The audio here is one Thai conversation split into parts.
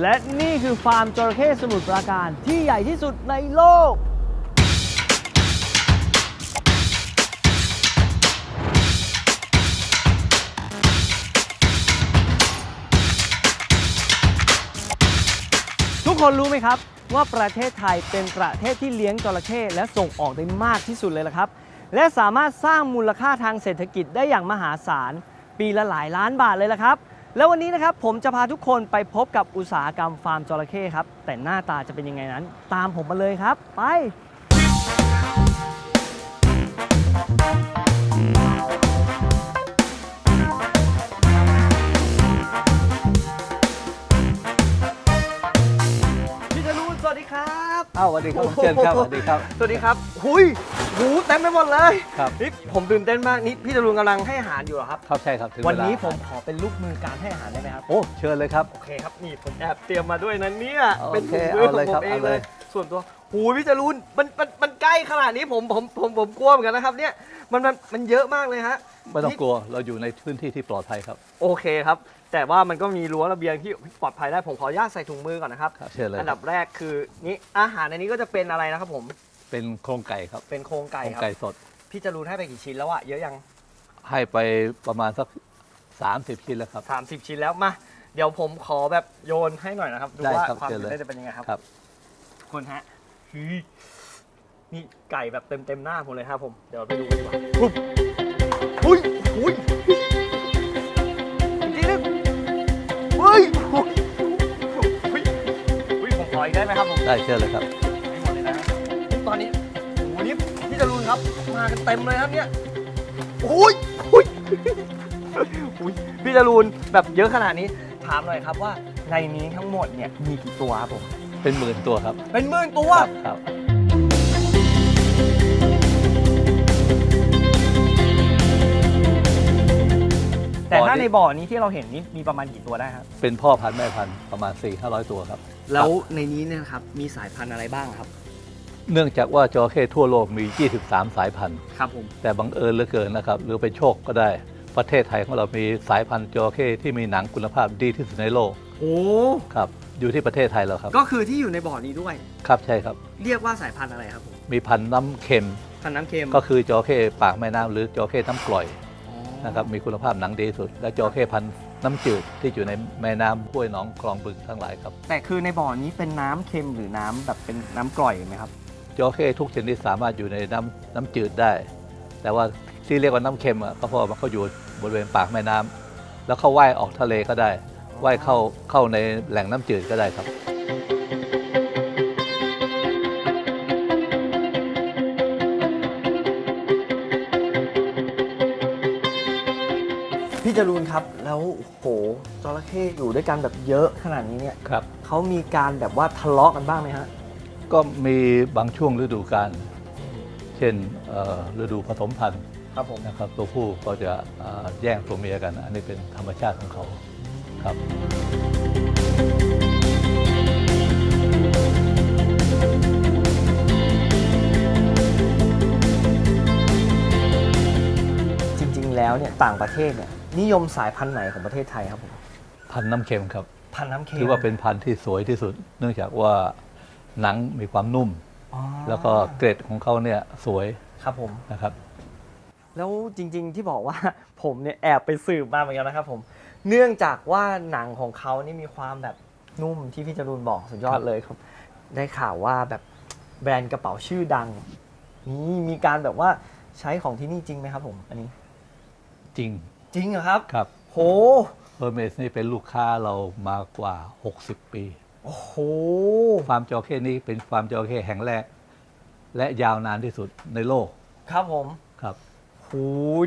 และนี่คือฟาร์มจระเข้สมุทรปราการที่ใหญ่ที่สุดในโลก ทุกคนรู้ไหมครับ ว่าประเทศไทยเป็นประเทศที่เลี้ยงจระเข้และส่งออกได้มากที่สุดเลยละครับ และสามารถสร้างมูลค่าทางเศรษฐกิจได้อย่างมหาศาล ปีละหลายล้านบาทเลยละครับ แล้ววันนี้นะครับผมจะพาทุกคนไปพบกับอุตสาหกรรมฟาร์มจระเข้ครับ แต่หน้าตาจะเป็นยังไงนั้น ตามผมมาเลยครับ ไป พี่จรูนสวัสดีครับ อ้าวสวัสดีครับผมเชิญครับสวัสดีครับ สวัสดีครับ หุย หูเต็มไปหมดเลยครับนี่ผมตื่นเต้นมากนี่พี่จรูนกำลังให้อาหารอยู่เหรอครับ ครับใช่ครับถึงวันนี้เาผมขอเป็นลูกมือการให้อาหารได้ไหมครับ โอ้เชิญเลยครับ โอเคครับนี่ผมแอบเตรียมมาด้วยนะเนี่ยโอเคเป็นถุงมือของเอาเลยผครับมเองเอาเลเลยยส่วนตัวหูยพี่จรูนมันมันมันใกล้ขนาดนี้ผมผมผมผมกลัวเหมือนกันนะครับเนี่ยมันมันมันเยอะมากเลยฮะไม่ต้องนี่กลัวเราอยู่ในพื้นที่ที่ปลอดภัยครับ โอเคครับ แต่ว่ามันก็มีรั้วระเบียงที่ปลอดภัยได้ผมขออนุญาตใส่ถุงมือก่อนนะครับครับเชิญเลยอันคดัรับบแรกคือนี่อาหารในนี้ก็จะเป็นอะไรนะครับผม เป็นโครงไก่ครับเป็นโครงไก่โครงครับ ไก่สด พี่จรูนให้ไปกี่ชิ้นแล้วอะเยอะยัง ให้ไปประมาณสัก 30 ชิ้นแล้วครับ 30 ชิ้นแล้วมา เดี๋ยวผมขอแบบโยนให้หน่อยนะครับ ดูได้ว่าครับความเชิญตื่นเลย เต้นจะเป็นยังไงครับ ครับคุณฮะฮึยนี่ไก่แบบเต็มเต็มๆหน้าผมเลยครับผม เดี๋ยวไปดูกันดีกว่าปุ๊บหุยหุยอีกทีนึงเฮ้ยหุยหุยหุยผมขออีกได้ไหมครับผม ได้เชิญเลยครับ ตอนนี้โอ้โหนี่พี่จรูนครับ มากันเต็มเลยครับเนี่ยโอ้ยโอ้ยโอ้ยพี่จรูนแบบเยอะขนาดนี้ถามหน่อยครับว่าในนี้ทั้งหมดเนี่ยมีกี่ตัวครับผมเป็นหมื่นตัวครับ เป็นหมื่นตัวครับครับแต่ถ้าในบ่อนี้ที่เราเห็นนี้มีประมาณกี่ตัวได้ครับ เป็นพ่อพันธุ์แม่พันธุ์ประมาณ4 5 0 0ตัวครับ แล้วในนี้เนี่ยนะครับมีสายพันธุ์อะไรบ้างครับ เนื่องจากว่าจระเข้ทั่วโลกมี 23 สายพันธุ์ ครับผม แต่บังเอิญเหลือเกินนะครับหรือเป็นโชคก็ได้ ประเทศไทยของเรามีสายพันธุ์จระเข้ที่มีหนังคุณภาพดีที่สุดในโลกโอ้ ครับอยู่ที่ประเทศไทยแล้วครับ ก็คือที่อยู่ในบ่อนี้ด้วย ครับใช่ครับ เรียกว่าสายพันธุ์อะไรครับผม มีพันธุ์น้ำเค็ม พันธุ์น้ำเค็มก็คือจระเข้ปากแม่น้ำหรือจระเข้น้ำกร่อยอ๋อนะครับมีคุณภาพหนังดีที่สุด และจระเข้พันธุ์น้ำจืดที่อยู่ในแม่น้ำห้วยหนองคลองบึงทั้งหลายครับ แต่คือในบ่อนี้เป็นน้ำเค็มหรือน้ำแบบเป็นน้ำกร่อยไหมครับ จระเข้ทุกชนิดสามารถอยู่ในน้ำน้ำจืดได้ แต่ว่าที่เรียกว่าน้ำเค็มอะก็เพราะว่าเขาอยู่บริเวณปากแม่น้ำแล้วเขาว่ายออกทะเลก็ได้ว่ายเข้าเข้าในแหล่งน้ำจืดก็ได้ครับพี่จรูนครับแล้วโหจระเข้อยู่ด้วยกันแบบเยอะขนาดนี้เนี่ยครับเขามีการแบบว่าทะเลาะกันบ้างไหมฮะ ก็มีบางช่วงฤดูกาลเช่นเอ่อฤดูผสมพันธุ์ครับผมนะครับตัวผู้ก็จะเอ่อแย่งตัวเมียกัน อันนี้เป็นธรรมชาติของเขาครับจริงๆแล้วเนี่ยต่างประเทศเนี่ยนิยมสายพันธุ์ไหนของประเทศไทยครับผมพันธุ์น้ำเค็มครับ พันธุ์น้ำเค็มถือว่าเป็นพันธุ์ที่สวยที่สุด เนื่องจากว่า หนังมีความนุ่ม อ๋อแล้วก็เกรดของเขาเนี่ยสวยครับผม นะครับ แล้วจริงๆที่บอกว่า ผมเนี่ยแอบไปสืบมาเหมือนกันนะครับผม เนื่องจากว่าหนังของเขานี่มีความแบบนุ่มที่พี่จรูนบอกสุดยอครัดบเลยครับ ได้ข่าวว่าแบบแบรนด์กระเป๋าชื่อดังนี่มีการแบบว่าใช้ของที่นี่จริงไหมครับผม อันนี้ จริงจริงเหรอครับ ครับ โหเ e อร์เมสนี่เป็นลูกค้าเรามากว่า 60 ปี โอ้โหฟาร์มจระเข้นี้เป็นฟาร์มจระเข้แห่งแรก และยาวนานที่สุดในโลกครับผมครับ โห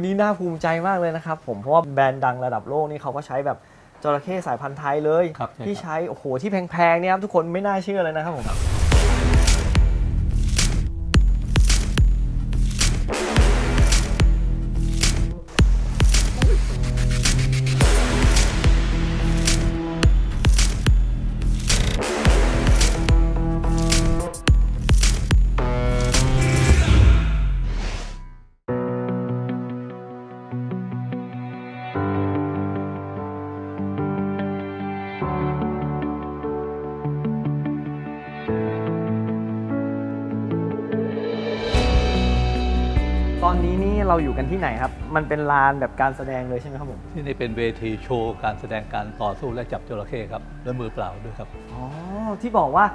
นี่น่าภูมิใจมากเลยนะครับ ผมเพราะว่าแบรนด์ดังระดับโลกนี่เขาก็ใช้แบบจระเข้สายพันธุ์ไทยเลย ครับใช่ครับ ที่ใช้โอ้โหที่แพงๆเนี่ยครับทุกคนไม่น่าเชื่อเลยนะครับผม เราอยู่กันที่ไหนครับ มันเป็นลานแบบการแสดงเลยใช่ไหมครับผม ที่นี่เป็นเวทีโชว์การแสดงการต่อสู้และจับจระเข้ครับด้วยมือเปล่าด้วยครับ อ๋อ ที่บอกว่า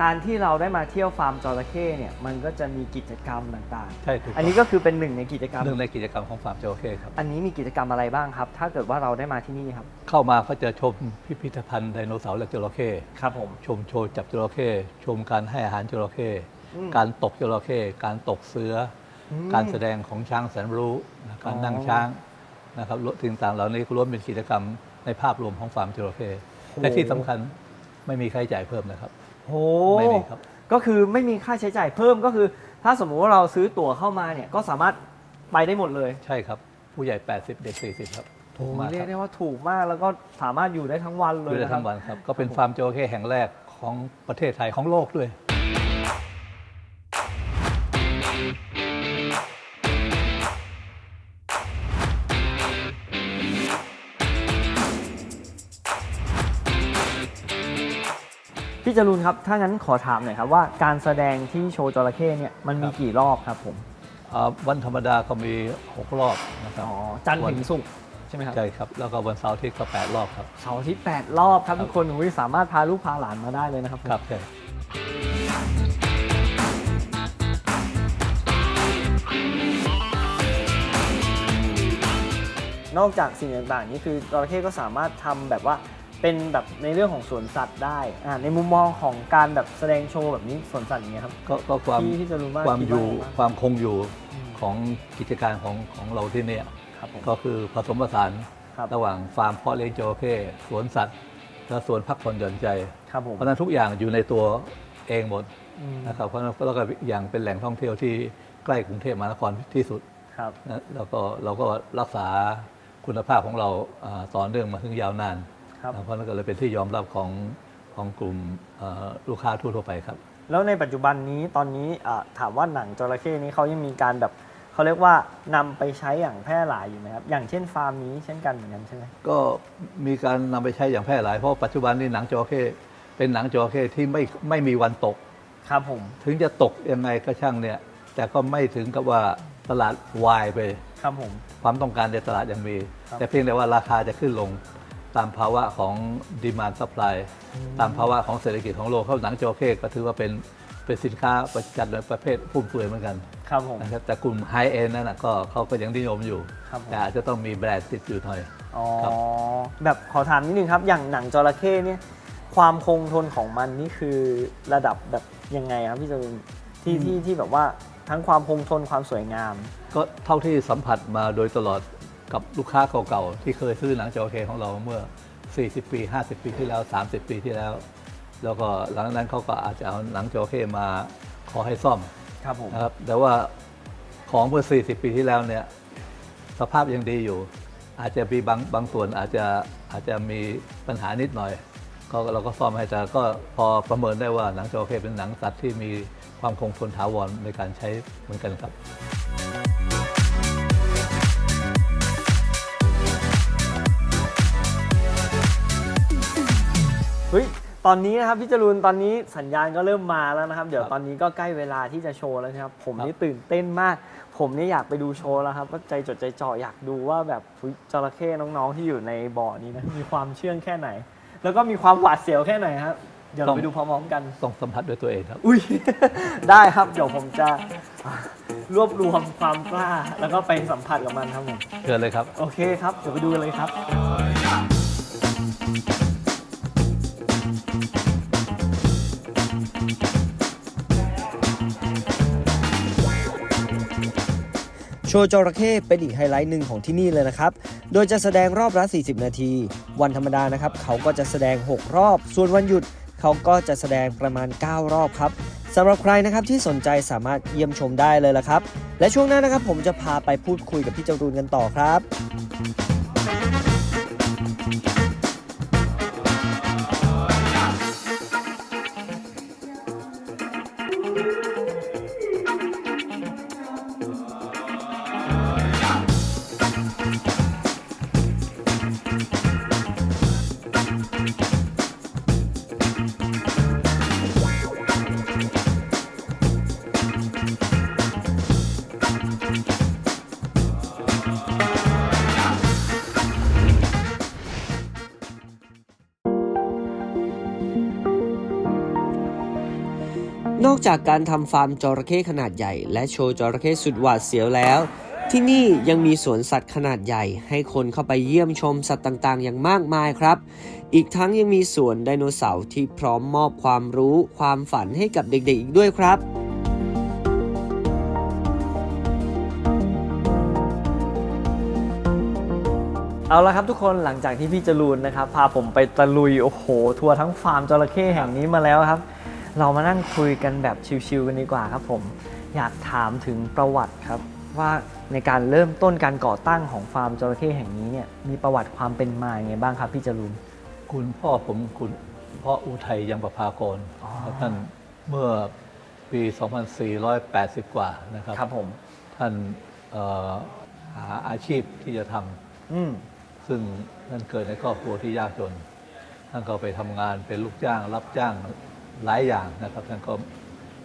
การที่เราได้มาเที่ยวฟาร์มจระเข้เนี่ย มันก็จะมีกิจกรรมต่างใช่ถูกๆ อันนี้ก็คือเป็นหนึ่งในกิจกรรม หนึ่งในกิจกรรมของฟาร์มจระเข้ครับ อันนี้มีกิจกรรมอะไรบ้างครับ ถ้าเกิดว่าเราได้มาที่นี่ครับ เข้ามาก็จะชมพิพิธภัณฑ์ไดโนเสาร์และจระเข้ครับผม ชมโชว์จับจระเข้ชมการให้อาหารจระเข้อืม การตกจระเข้การตกเสืออม การแสดงของช้างแสนรู้นะการนั่งอ๋อช้างนะครับสิ่งต่างเหล่านี้ล้วนเป็นกิจกรรมในภาพรวมของฟาร์มจระเข้โอ้และที่สำคัญไม่มีค่าใช้จ่ายเพิ่มนะครับโหไม่มีครับก็คือไม่มีค่าใช้จ่ายเพิ่มก็คือ ถ้าสมมุติว่าเราซื้อตั๋วเข้ามาเนี่ยก็สามารถไปได้หมดเลยใช่ครับ ผู้ใหญ่ 80 เด็ก 40 ครับถูกมากเรีคยรักบได้ว่าถูกมากแล้วก็สามารถอยู่ได้ทั้งวันเลอยยู่ได้นะคทั้รับงวันครับ ก็เป็นฟาร์มจระเข้แห่งแรกของประเทศไทยของโลกด้วย จรูนครับ ถ้างั้นขอถามหน่อยครับว่าการแสดงที่โชว์จระเข้เนี่ยมันมีครับกี่รอบครับผมอ่าวันธรรมดาก็มี 6 รอบนะครับอ๋อจันทร์ถึงศุกร์ใช่ไหมครับใช่ครับ แล้วก็วันเสาร์อาที่ก็ 8 รอบครับ เสาร์อาที่ 8 รอบครับทุกคนอุ้ยสามารถพาลูกพาหลานมาได้เลยนะครับผม ครับใช่ นอกจากสิ่งต่างๆนี้คือจระเข้ก็สามารถทำแบบว่า เป็นแบบในเรื่องของสวนสัตว์ได้อ่าในมุมมองของการแบบแสดงโชว์แบบนี้สวนสัตว์อย่างเงี้ยครับก็ก็ความที่ที่จะรู้ว่าความคิดอยู่ว่าไงบ้างความคงอยู่อืมของกิจการของของเราที่เนี่ยครับผมก็คือผสมผสานครับระหว่างฟาร์มเพาะเลี้ยงจระเข้สวนสัตว์และสวนพักผ่อนหย่อนใจครับผมเพราะฉะนั้นทุกอย่างอยู่ในตัวเองหมดอืมนะครับเพราะฉะนั้นแล้วก็อย่างเป็นแหล่งท่องเที่ยวที่ใกล้กรุงเทพมหานครที่สุดครับนะแล้วก็เราก็รักษาคุณภาพของเราอ่าต่อเนื่องมาถึงยาวนาน ครับ นะเพราะนั้นก็เลยเป็นที่ยอมรับของของกลุ่มเอ่อลูกค้าทั่วๆไปครับ แล้วในปัจจุบันนี้ตอนนี้อ่าถามว่าหนังจระเข้นี้เขายังมีการแบบเขาเรียกว่านำไปใช้อย่างแพร่หลายอยู่ไหมครับอย่างเช่นฟาร์มนี้เช่นกันเหมือนกันใช่ไหม ก็มีการนำไปใช้อย่างแพร่หลาย เพราะปัจจุบันนี้หนังจระเข้เป็นหนังจระเข้ที่ไม่ไม่มีวันตก ครับผม ถึงจะตกยังไงก็ช่างเนี่ย แต่ก็ไม่ถึงกับว่าตลาดวายไป ครับผม ความต้องการในตลาดยังมี ครับ แต่เพียงแต่ว่าราคาจะขึ้นลง ตามภาวะของดีมานซัพพลายตามภาวะของเศรษฐกิจของโลกเขาหนังจระเข้ก็ถือว่าเป็นเป็นสินค้าประจัดในประเภทฟุ่มเฟือยเหมือนกันครับผมนะครับแต่กลุ่มไฮเอ็นนั่นนะก็เขาก็ยังนิยมอยู่ ครับผม แต่อาจจะต้องมีแบรนด์ติดอยู่หน่อย อ๋อ ครับ แบบขอถามนิดนึงครับ อย่างหนังจระเข้เนี่ย ความคงทนของมันนี่คือระดับแบบยังไงครับพี่จรุนที่ที่ที่แบบว่าทั้งความคงทนความสวยงาม ก็เท่าที่สัมผัสมาโดยตลอด กับลูกค้าเก่าๆ ที่เคยซื้อหนังจระเข้ของเราเมื่อ 40 ปี 50 ปีที่แล้ว 30 ปีที่แล้ว แล้วก็หลังจากนั้นเขาก็อาจจะเอาหนังจระเข้มาขอให้ซ่อมครับผมนะครับแต่ว่าของเมื่อ 40 ปีที่แล้วเนี่ยสภาพยังดีอยู่ อาจจะมีบางบางส่วนอาจจะอาจจะมีปัญหานิดหน่อย ก็เราก็ซ่อมให้แต่ก็พอประเมินได้ว่าหนังจระเข้เป็นหนังสัตว์ที่มีความคงทนถาวรในการใช้เหมือนกันครับ เฮ้ยตอนนี้นะครับพี่จรูนตอนนี้สัญญาณก็เริ่มมาแล้วนะครับ เดี๋ยวครับตอนนี้ก็ใกล้เวลาที่จะโชว์แล้วนะครับ ผมครับนี่ตื่นเต้นมาก ผมนี่อยากไปดูโชว์แล้วครับก็ใจจดใจจ่ออยากดูว่าแบบอุ๊ยจระเข้น้องๆที่อยู่ในบ่อนี้นะมีความเชื่องแค่ไหน แล้วก็มีความหวาดเสียวแค่ไหนครับเดี๋ยวเราไปดูพร้อมๆกันต้องสัมผัสด้วยตัวเองครับ อุ้ยได้ครับเดี๋ยวผมจะรวบรวมความกล้า แล้วก็ไปสัมผัสกับมันครับผมเชิญเลยครับ โอเคครับเดี๋ยวไปดูกันเลยครับ ว์จระเข้เป็นอีกไฮไลท์หนึ่งของที่นี่เลยนะครับ โดยจะแสดงรอบละ 40 นาที วันธรรมดานะครับ เขาก็จะแสดง 6 รอบ ส่วนวันหยุดเขาก็จะแสดงประมาณ 9 รอบครับสำหรับใครนะครับที่สนใจสามารถเยี่ยมชมได้เลยละครับ และช่วงหน้านะครับผมจะพาไปพูดคุยกับพี่จรูนกันต่อครับ นอกจากการทำฟาร์มจระเข้ขนาดใหญ่ และโชว์จระเข้สุดหวาดเสียวแล้ว ที่นี่ยังมีสวนสัตว์ขนาดใหญ่ ให้คนเข้าไปเยี่ยมชมสัตว์ต่างๆ อย่างมากมายครับ อีกทั้งยังมีสวนไดโนเสาร์ที่พร้อมมอบความรู้ความฝันให้กับเด็กๆอีกด้วยครับเอาละครับทุกคนหลังจากที่พี่จรูนนะครับพาผมไปตะลุยโอ้โห ทัวร์ทั้งฟาร์มจระเข้แห่งนี้มาแล้วครับ เรามานั่งคุยกันแบบชิวๆกันดีกว่าครับผม อยากถามถึงประวัติครับ ว่าในการเริ่มต้นการก่อตั้งของฟาร์มจระเข้แห่งนี้เนี่ยมีประวัติความเป็นมาอย่างไงบ้างครับ พี่จรูนคุณพ่อผมคุณพ่ออุทัยยังประภากรอ๋อ ท่านเมื่อปี 2480 กว่านะครับครับผม ท่านเอ่อหาอาชีพที่จะทำอืมซึ่งท่านเกิดในครอบครัวที่ยากจน ท่านก็ไปทำงานเป็นลูกจ้างรับจ้าง หลายอย่างนะครับท่านก็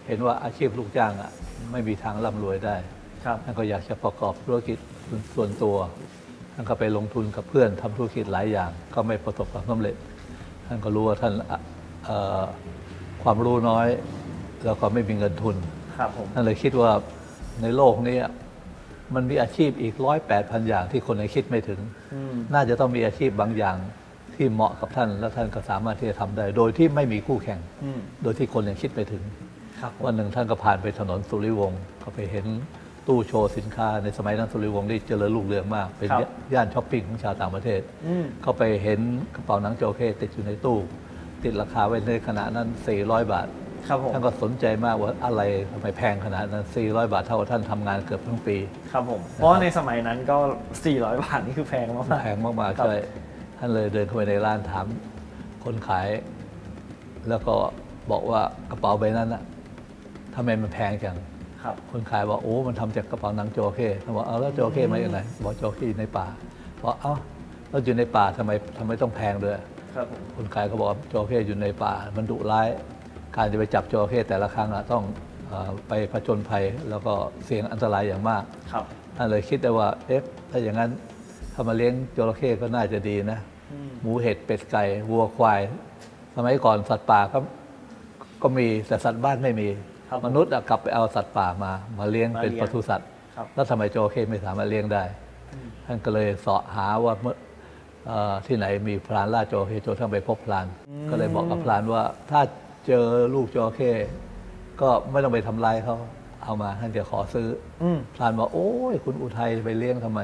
เห็นว่าอาชีพลูกจ้างอะไม่มีทางร่ำรวยได้ครับ ท่านก็อยากจะประกอบธุรกิจส่วนตัว ท่านก็ไปลงทุนกับเพื่อนทำธุรกิจหลายอย่าง ก็ไม่ประสบความสำเร็จ ท่านก็รู้ว่าท่านอะเอ่อความรู้น้อย แล้วก็ไม่มีเงินทุนครับผมท่านเลยคิดว่าในโลกนี้มันมีอาชีพอีกร้อยแปดพันอย่างที่คนในคิดไม่ถึงอืมน่าจะต้องมีอาชีพบางอย่าง ที่เหมาะกับท่านและท่านก็สามารถที่จะทำได้ โดยที่ไม่มีคู่แข่งอืมโดยที่คนยังคิดไม่ถึงครับผมวันหนึ่งท่านก็ผ่านไปถนนสุริวงศ์ก็ไปเห็นตู้โชว์สินค้าในสมัยนั้นสุริวงศ์นี่เจริญรุ่งเรืองมาก เป็นย่านช้อปปิ้งของชาวต่างประเทศอืมก็ไปเห็นกระเป๋าหนังจระเข้ติดอยู่ในตู้ ติดราคาไว้ในขณะนั้น 400 บาทครับผมท่านก็สนใจมากว่าอะไรทำไมแพงขนาดนั้น 400 บาทเท่ากับท่านทำงานเกือบทั้งปี ครับผม เพราะในสมัยนั้นก็ 400 บาทนี่คือแพงมากๆแพงมากครัๆบใช่ ท่านเลยเดินเข้าไปในร้านถามคนขาย แล้วก็บอกว่ากระเป๋าใบนั้นอะทำไมมันแพงจังครับ คนขายบอกโอ้มันทำจากกระเป๋าหนังจระเข้ท่านบอกเอาแล้วจระเข้มาจากไหนบอกจระเข้อยู่ในป่าบอกเอ้าแล้วอยู่ในป่าทำไมทำไมต้องแพงด้วยครับผมคนขายก็บอกว่าจระเข้อยู่ในป่า มันดุร้าย การจะไปจับจระเข้แต่ละครั้งอะต้องเออไปผจญภัยแล้วก็เสี่ยงอันตรายอย่างมากครับท่านเลยคิดได้ว่าเอ๊ะถ้าอย่างนั้นถ้ามาเลี้ยงจระเข้ก็น่าจะดีนะอืม หมูเห็ดเป็ดไก่วัวควาย สมัยก่อนสัตว์ป่าก็ก็มีแต่สัตว์บ้านไม่มี ครับผมมนุษย์อะกลับไปเอาสัตว์ป่ามา มาเลี้ยงมาเป็นเลี้ยงปศุสัตว์ครับ แล้วทำไมจระเข้ไม่สามารถเลี้ยงได้ ท่านก็เลยเสาะหาว่าเมื่อเอ่อที่ไหนมีพรานล่าจระเข้จนทั้งไปพบพราน ก็เลยบอกกับพรานว่าถ้าเจอลูกจระเข้ก็ไม่ต้องไปทำลายเขา เอามาท่านจะขอซื้อออืมพรานบอกโอ้ยคุณอุทัยไปเลี้ยงทำไม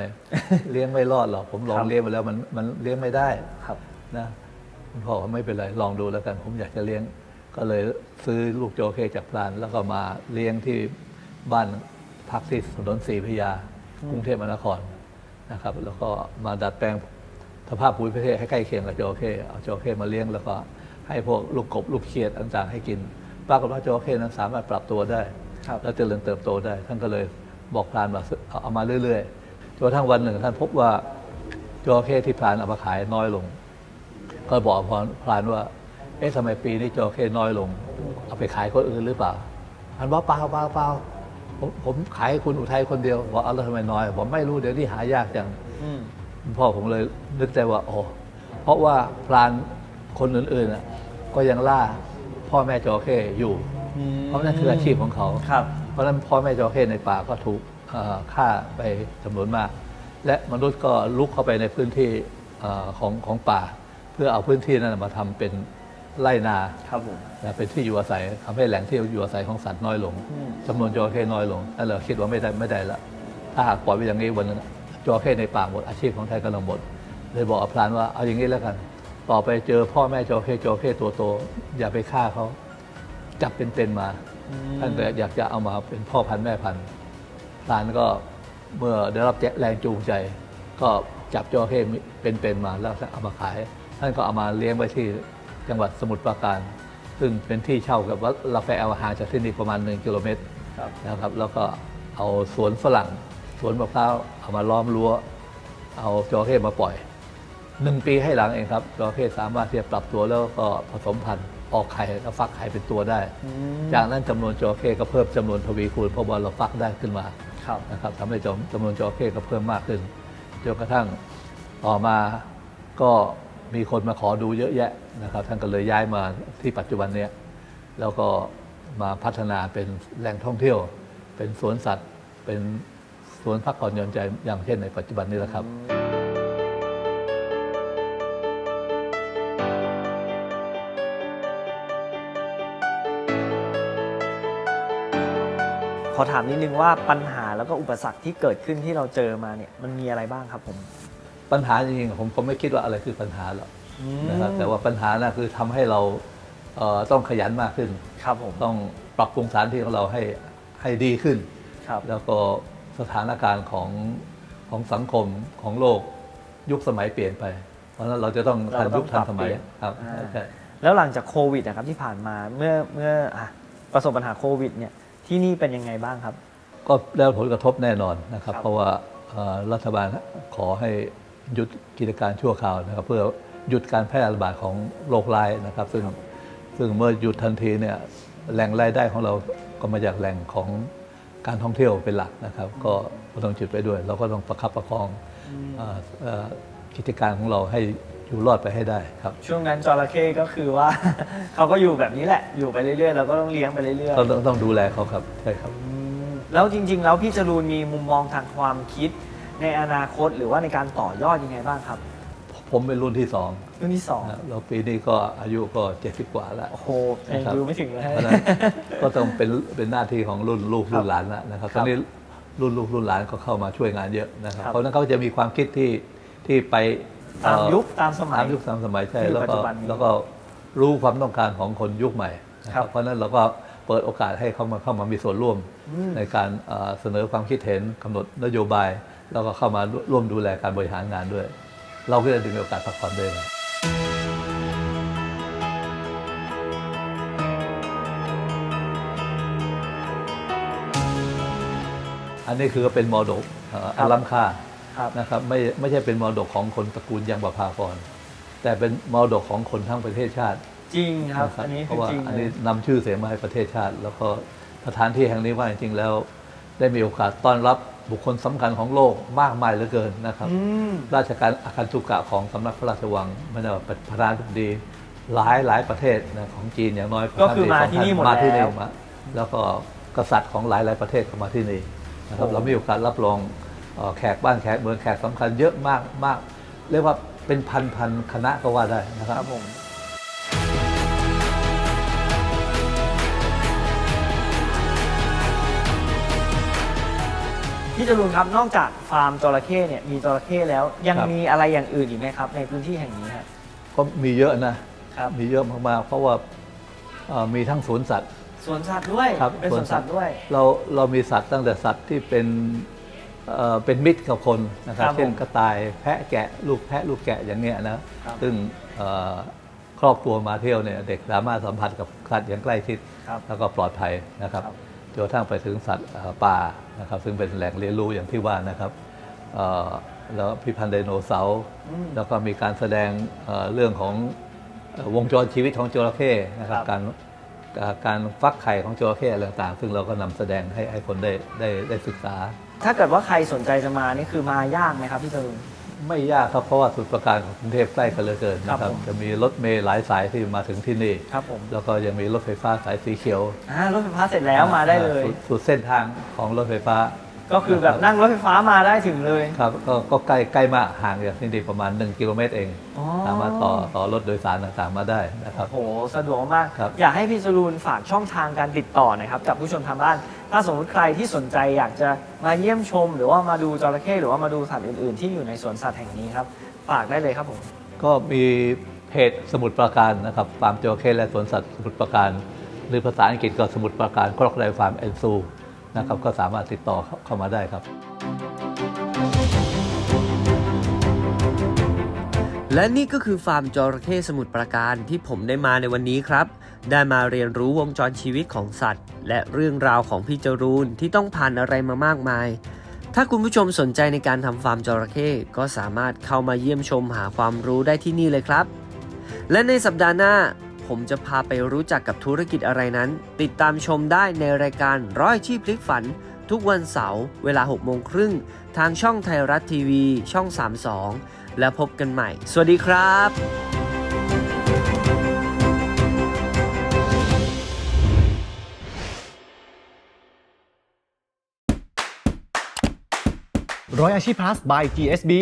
เลี้ยงไม่รอดหรอกผมลองครับเลี้ยงไปแล้วมันมันเลี้ยงไม่ได้ครับนะคุณพ่อก็ไม่เป็นไรลองดูแล้วกัน ผมอยากจะเลี้ยง ก็เลยซื้อลูกจระเข้จากพราน แล้วก็มาเลี้ยงที่บ้านพักที่ถนนศรีพระยากรุงเทพมหานครนะครับ แล้วก็มาดัดแปลงสภาพภูมิประเทศให้ใกล้เคียงกับจระเข้เอาจระเข้มาเลี้ยงแล้วก็ให้พวกลูกกบลูกเขียดต่างๆ ให้กินปรากฏว่าจระเข้นั้นสามารถปรับตัวได้ ครับแล้วเจริญเติบโตได้ ท่านก็เลยบอกพรานว่าเอาเอามาเรื่อยๆจนกระทั่งวันหนึ่ง ท่านพบว่าจระเข้ที่พรานเอามาขายน้อยลง ก็บอกพรพรานว่า เอ๊ะทำไมปีนี้จระเข้น้อยลง เอาไปขายคนอื่นหรือเปล่าพรานบอกเปล่าเปล่าเปล่าผมผมขายให้คุณอุทัยคนเดียวบอกเอาแล้วทำไมน้อยบอกไม่รู้เดี๋ยวนี้หายากจังอืมคุณพ่อผมเลยนึกได้ว่าอ๋อเพราะว่าพรานคนอื่นๆน่ะก็ยังล่าพ่อแม่จระเข้อยู่ เพราะนั่นคืออาชีพของเขา ครับ เพราะฉะนั้นพ่อแม่จระเข้ในป่าก็ถูกเอ่อฆ่าไปจำนวนมาก และมนุษย์ก็ลุกเข้าไปในพื้นที่เอ่อของของป่า เพื่อเอาพื้นที่นั้นมาทำเป็นไร่นาครับผมและเป็นที่อยู่อาศัยทำให้แหล่งที่อยู่อาศัยของสัตว์น้อยลงอืมจำนวนจระเข้น้อยลงนั่นเราคิดว่าไม่ได้ไม่ได้ละถ้าหากปล่อยไว้อย่างนี้วันนั้นจระเข้ในป่าหมดอาชีพของไทยกำลังหมดเลยบอกกับพรานว่าเอาอย่างนี้แล้วกัน ต่อไปเจอพ่อแม่จระเข้จระเข้ตัวโตอย่าไปฆ่าเขา จับเป็นๆมา ท่านก็อยากจะเอามาเป็นพ่อพันธุ์แม่พันธุ์พรานก็เมื่อได้รับแรงจูงใจ ก็จับจระเข้เป็นๆมาแล้วเอามาขาย ท่านก็เอามาเลี้ยงไว้ที่จังหวัดสมุทรปราการ ซึ่งเป็นที่เช่ากับวัดลาแฟเอาห่างจากที่นี่ประมาณ1กิโลเมตรครับนะครับ แล้วก็เอาสวนฝรั่งสวนมะพร้าวเอามาล้อมรั้ว เอาจระเข้มาปล่อยหนึ่งปีให้หลังเองครับจระเข้สามารถที่จะปรับตัวแล้วก็ผสมพันธุ์ ออกไข่แล้วฟักไข่เป็นตัวได้อืมจากนั้นจำนวนจระเข้ก็เพิ่มจำนวนทวีคูณเพราะว่าเราฟักได้ขึ้นมาครับนะครับทำให้จำจำนวนจระเข้ก็เพิ่มมากขึ้นจนกระทั่งต่อมาก็มีคนมาขอดูเยอะแยะนะครับ ท่านก็เลยย้ายมาที่ปัจจุบันเนี้ยแล้วก็มาพัฒนาเป็นแหล่งท่องเที่ยว เป็นสวนสัตว์ เป็นสวนพักผ่อนหย่อนใจอย่างเช่นในปัจจุบันนี้แหละครับ ขอถามนิดนึงว่าปัญหาแล้วก็อุปสรรคที่เกิดขึ้นที่เราเจอมาเนี่ยมันมีอะไรบ้างครับผม ปัญหาจริงๆผมผมไม่คิดว่าอะไรคือปัญหาหรอกนะครับแต่ว่าปัญหาน่ะคือทำให้เราเอ่อต้องขยันมากขึ้น ครับผมต้องปรับปรุงสถานที่ของเราให้ให้ดีขึ้น ครับ แล้วก็สถานการณ์ของของสังคมของโลกยุคสมัยเปลี่ยนไป เพราะฉะนั้นเราจะต้องทันยุคทันสมัยครับอ่า ใช่ แล้วหลังจากโควิดนะครับที่ผ่านมาเมื่อเมื่ออะประสบปัญหาโควิดเนี่ย ที่นี่เป็นยังไงบ้างครับ ก็ได้รับผลกระทบแน่นอนนะครับ ครับ เพราะว่าเอ่อรัฐบาลขอให้หยุดกิจการชั่วคราวนะครับเพื่อหยุดการแพร่ระบาดของโรคร้ายนะครับ ซึ่งซึ่งเมื่อหยุดทันทีเนี่ยแหล่งรายได้ของเราก็มาจากแหล่งของการท่องเที่ยวเป็นหลักนะครับ ก็ก็ต้องจุดไปด้วย เราก็ต้องประคับประคองเอ่อเอ่อกิจการของเราให้ อยู่รอดไปให้ได้ครับ ช่วงนั้นจระเข้ก็คือว่า เขาก็อยู่แบบนี้แหละ อยู่ไปเรื่อยๆเราก็ต้องเลี้ยงไปเรื่อยเราต้องต้องดูแลเขาครับใช่ครับๆอืมแล้วจริง ๆ แล้วพี่จรูนมีมุมมองทางความคิด ในอนาคตหรือว่าในการต่อยอดยังไงบ้างครับ ผมเป็นรุ่นที่สองเรื่องที่สองนะแล้วปีนี้ก็อายุก็ 70 กว่าแล้ว โอ้โหยังดูไม่ถึงเลยเพราะฉะนั้นก็ต้องเป็นเป็นหน้าที่ของรุ่นลูกครับรุ่นหลานแล้วนะครับคตรัอบนนี้รุ่นลูกรุ่นหลานก็เข้ามาช่วยงานเยอะนะครับครับเพราะฉะนั้นเขาจะมีความคิดที่ที่ไป ตามเอ่อยุคตามสมัย ตามยุคตามสมัยใช่ที่แล้วปัจก็จุบันนี้แล้วก็รู้ความต้องการของคนยุคใหม่นะคครัรับบเพราะฉะนั้นเราก็เปิดโอกาสให้เขามาเข้ามามีส่วนร่วมอืมในการเอ่อเสนอความคิดเห็นกำหนดนโยบาย แล้วก็เข้ามาร่วมดูแลการบริหารงานด้วย เราก็จะดึงโอกาสพักผ่อนด้วยนะอันนี้คือเป็นมรดกเอ่อครับอันล้ำค่าครับ นะครับไม่ไม่ใช่เป็นมรดกของคนตระกูลยังประภาพรแต่เป็นมรดกของคนทั้งประเทศชาติจริงครับนะอันนี้เพคือราะว่าจริงอันเลนี้ยนำชื่อเสียงมาให้ประเทศชาติ แล้วก็สถานที่แห่งนี้ว่าจริงๆแล้ว ได้มีโอกาสต้อนรับบุคคลสำคัญของโลกมากมายเหลือเกินนะครับอืมราชการอาคันตุกะของสำนักพระราชวังไม่ได้ว่าเป็นประธานาธิบดีหลายหลายประเทศนะของจีนอย่างน้อยก็คือมาที่นี่หมดมาที่แล้นี่วมาแล้วก็กษัตริย์ของหลายหลายประเทศก็มาที่นี่นะครับโอ้เรามีโอกาสรับรองเอ่อ แขกบ้านแขกเมืองแขกสำคัญเยอะมากมากเรียกว่าเป็นพันพันคณะก็ว่าได้นะคครับรับผมพี่จรูนครับนอกจากฟาร์มจระเข้เนี่ยมีจระเข้แล้ว ยังครับมีอะไรอย่างอื่นอีกไหมครับ ในพื้นที่แห่งนี้ครับก็มีเยอะนะครับมีเยอะมากๆเพราะว่าเอ่อมีทั้งสวนสัตว์สวนสัตว์ด้วยครับเป็นสวนสัตว์ด้วย เราเรามีสัตว์ตั้งแต่สัตว์ที่เป็น เอ่อเป็นมิตรกับคนนะครับครับผมเช่นกระต่ายแพะแกะลูกแพะลูกแกะอย่างเงี้ยนะครับซึ่งเอ่อครอบครัวมาเที่ยวเนี่ยเด็กสามารถสัมผัสกับสัตว์อย่างใกล้ชิด ครับแล้วก็ปลอดภัยนะครับครับ จนกระทั่งไปถึงสัตว์เอ่อป่านะครับซึ่งเป็นแหล่งเรียนรู้อย่างที่ว่านะครับเอ่อแล้วพิพันธ์ไดโนเสาร์อืมแล้วก็มีการแสดงเอ่อเรื่องของเอ่อวงจรชีวิตของจระเข้นะครับครับ การเอ่อการฟักไข่ของจระเข้อะไรต่างๆซึ่งเราก็นำแสดงให้ให้คนได้ได้ได้ศึกษา ถ้าเกิดว่าใครสนใจจะมานี่คือมายากไหมครับพี่จรูน ไม่ยากครับเพราะว่าสุดประการของกรุงเทพใกล้กันเหลือเกินนะคครัรับบผม จะมีรถเมล์หลายสายที่มาถึงที่นี่ ครับผมแล้วก็ยังมีรถไฟฟ้าสายสีเขียวอ่ารถไฟฟ้าเสร็จแล้วมาได้เลย สุสุดเส้นทางของรถไฟฟ้า ก็คือแบบนั่งรถไฟฟ้ามาได้ถึงเลย ครับก็ก็ใกล้ใกล้มากห่างจากที่นี่ประมาณ 1 กิโลเมตรเอง อ๋อ สามารถต่อต่อรถโดยสารต่างๆมาได้นะครับ โอ้โหสะดวกมาก ครับ อยากให้พี่จรูนฝากช่องทางการติดต่อหนะครับกับผู้ชมทางบ้าน ถ้าสมมติใครที่สนใจอยากจะมาเยี่ยมชม หรือว่ามาดูจระเข้หรือว่ามาดูสัตว์อื่นๆ ที่อยู่ในสวนสัตว์แห่งนี้ครับฝากได้เลยครับผม ก็มีเพจสมุดประการนะครับฟาร์มจระเข้และสวนสัตว์สมุดประการ หรือภาษาอังกฤษก็สมุดประการครอกไดฟาร์มแอนซู นะครับก็สามารถติดต่อเข้ามาได้ครับ และนี่ก็คือฟาร์มจระเข้สมุทรปราการที่ผมได้มาในวันนี้ครับ ได้มาเรียนรู้วงจรชีวิตของสัตว์ และเรื่องราวของพี่จรูนที่ต้องผ่านอะไรมามากมาย ถ้าคุณผู้ชมสนใจในการทำฟาร์มจระเข้ก็สามารถเข้ามาเยี่ยมชมหาความรู้ได้ที่นี่เลยครับ และในสัปดาห์หน้า ผมจะพาไปรู้จักกับธุรกิจอะไรนั้น ติดตามชมได้ในรายการร้อยชีพพลิกฝัน ทุกวันเสาร์เวลา6โมงครึ่งทางช่องไทยรัฐทีวี ช่อง 32 และพบกันใหม่ สวัสดีครับร้อยอาชีพ plus by GSB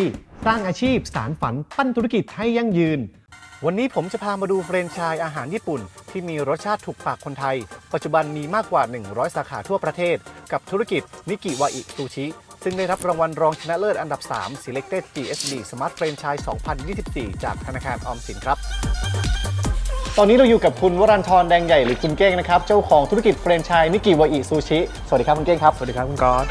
สร้างอาชีพสารฝันปั้นธุรกิจให้ยั่งยืน วันนี้ผมจะพามาดูแฟรนไชส์อาหารญี่ปุ่น ที่มีรสชาติถูกปากคนไทย ปัจจุบันมีมากกว่า 100 สาขาทั่วประเทศ กับธุรกิจนิกิวาอิซูชิ ซึ่งได้รับรางวัลรองชนะเลิศอันดับ 3 Selected GSB Smart Franchise 2024 จากธนาคารออมสินครับ ตอนนี้เราอยู่กับคุณวรันทรแดงใหญ่หรือคุณเก้งนะครับ เจ้าของธุรกิจแฟรนไชส์นิกิวาอิซูชิ สวัสดีครับคุณเก้งครับ สวัสดีครับคุณก๊อต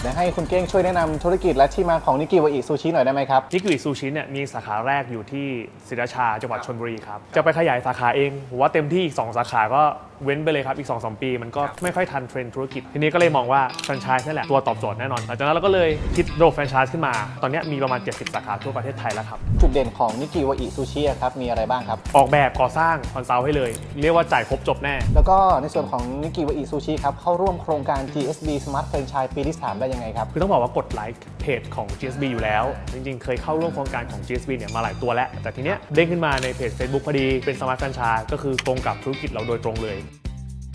เดี๋ยวให้คุณเก้งช่วยแนะนำธุรกิจและที่มาของนิกิวาอิซูชิหน่อยได้ไหมครับ นิกิวิซูชิเนี่ยมีสาขาแรกอยู่ที่ศรีราชาจังหวัดชนบุรีครับ จะไปขยายสาขาเองผมว่าเต็มที่อีก2สาขาก็ เว้นไปเลยครับ อีก2 3ปีมันก็ไม่ค่อยทันเทรนด์ธุรกิจ ทีนี้ก็เลยมองว่าแฟรนไชส์นั่นแหละตัวตอบโจทย์แน่นอนหลังจากนั้นเราก็เลยคิดโรแฟรนไชส์ขึ้นมา ตอนนี้มีประมาณ 70 สาขาทั่วประเทศไทยแล้วครับจุดเด่นของนิกิวาอิซูชิครับมีอะไรบ้างครับออกแบบก่อสร้างคอนซัลท์ให้เลย เรียกว่าจ่ายครบจบแน่ แล้วก็ในส่วนของนิกิวาอิซูชิครับเข้าร่วมโครงการ GSB Smart Franchise ปีที่3ได้ยังไงครับคือต้องบอกว่ากดไลค์เพจของ GSB อยู่แล้ว จริงๆ เคยเข้าร่วมโครงการของ GSB เนี่ยมาหลายตัวแล้วแต่ทีเนี้ยเด้งขึ้นมาในเพจ Facebook พอดีเป็นสมาร์ทแฟรนไชส์ก็คือตรงกับธุรกิจเราโดยตรงเลย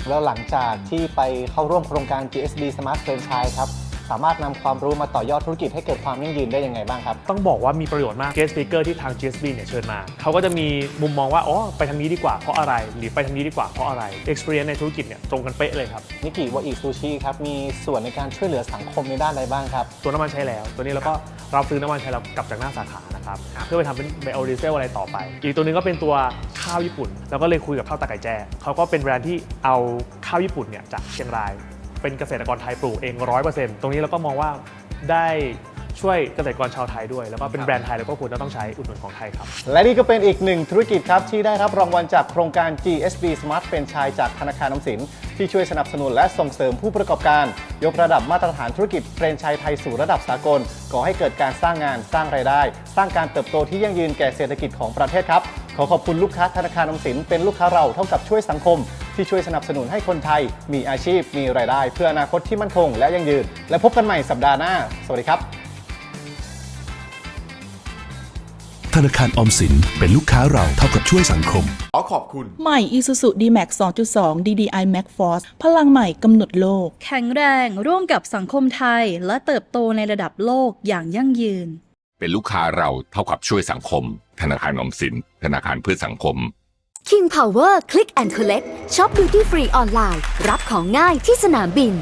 แล้วหลังจากที่ไปเข้าร่วมโครงการ GSB Smart Franchise ครับ สามารถนำความรู้มาต่อยอดธุรกิจให้เกิดความยั่งยืนได้ยังไงบ้างครับ ต้องบอกว่ามีประโยชน์มาก guest speaker ที่ทาง GSB เนี่ยเชิญมา เขาก็จะมีมุมมองว่า อ๋อ ไปทางนี้ดีกว่าเพราะอะไร หรือไปทางนี้ดีกว่าเพราะอะไร experience ในธุรกิจเนี่ยตรงกันเป๊ะเลยครับ นิกิวาอิซูชิครับ มีส่วนในการช่วยเหลือสังคมในด้านใดบ้างครับ ตัวน้ำมันใช้แล้ว ตัวนี้เราก็รับซื้อน้ำมันใช้แล้วกลับจากหน้าสาขานะครับ เพื่อไปทำเป็นไบโอดีเซลอะไรต่อไป อีกตัวหนึงก็เป็นตัวข้าวญี่ปุ่น แล้วก็เลยคุยกับข้าวตาไก่แจ้เขาก็เป็นแบรนด์ที่เอาข้าวญี่ปุ่นเนี่ยจากเชียงราย เป็นเกษตรกรไทยปลูกเอง 100%ตรงนี้เราก็มองว่าได้ ช่วยเกษตรกรชาวไทยด้วย แล้วก็เป็นแบรนด์ไทยแล้วก็ควรจะต้องใช้อุดหนุนของไทยครับ และนี่ก็เป็นอีกหนึ่งธุรกิจครับ ที่ได้รับรางวัลจากโครงการ GSB Smart Franchise จากธนาคารออมสิน ที่ช่วยสนับสนุนและส่งเสริมผู้ประกอบการ ยกระดับมาตรฐานธุรกิจแฟรนไชส์ไทยสู่ระดับสากลก่อให้เกิดการสร้างงานสร้างรายได้ สร้างการเติบโตที่ยั่งยืนแก่เศรษฐกิจของประเทศครับขอขอบคุณลูกค้าธนาคารออมสินเป็นลูกค้าเราเท่ากับช่วยสังคม ที่ช่วยสนับสนุนให้คนไทย มีอาชีพ มีรายได้ เพื่ออนาคตที่มั่นคงและยั่งยืน และพบกันใหม่สัปดาห์หน้า สวัสดีครับ ธนาคารออมสินเป็นลูกค้าเราเท่ากับช่วยสังคม ขอขอบคุณ ใหม่ Isuzu D-Max 2.2 DDI Max Force พลังใหม่กำหนดโลก แข็งแรงร่วมกับสังคมไทย และเติบโตในระดับโลกอย่างยั่งยืน เป็นลูกค้าเราเท่ากับช่วยสังคม ธนาคารออมสิน ธนาคารเพื่อสังคม King Power Click and Collect ช็อปดูที่ฟรีออนไลน์ รับของง่ายที่สนามบิน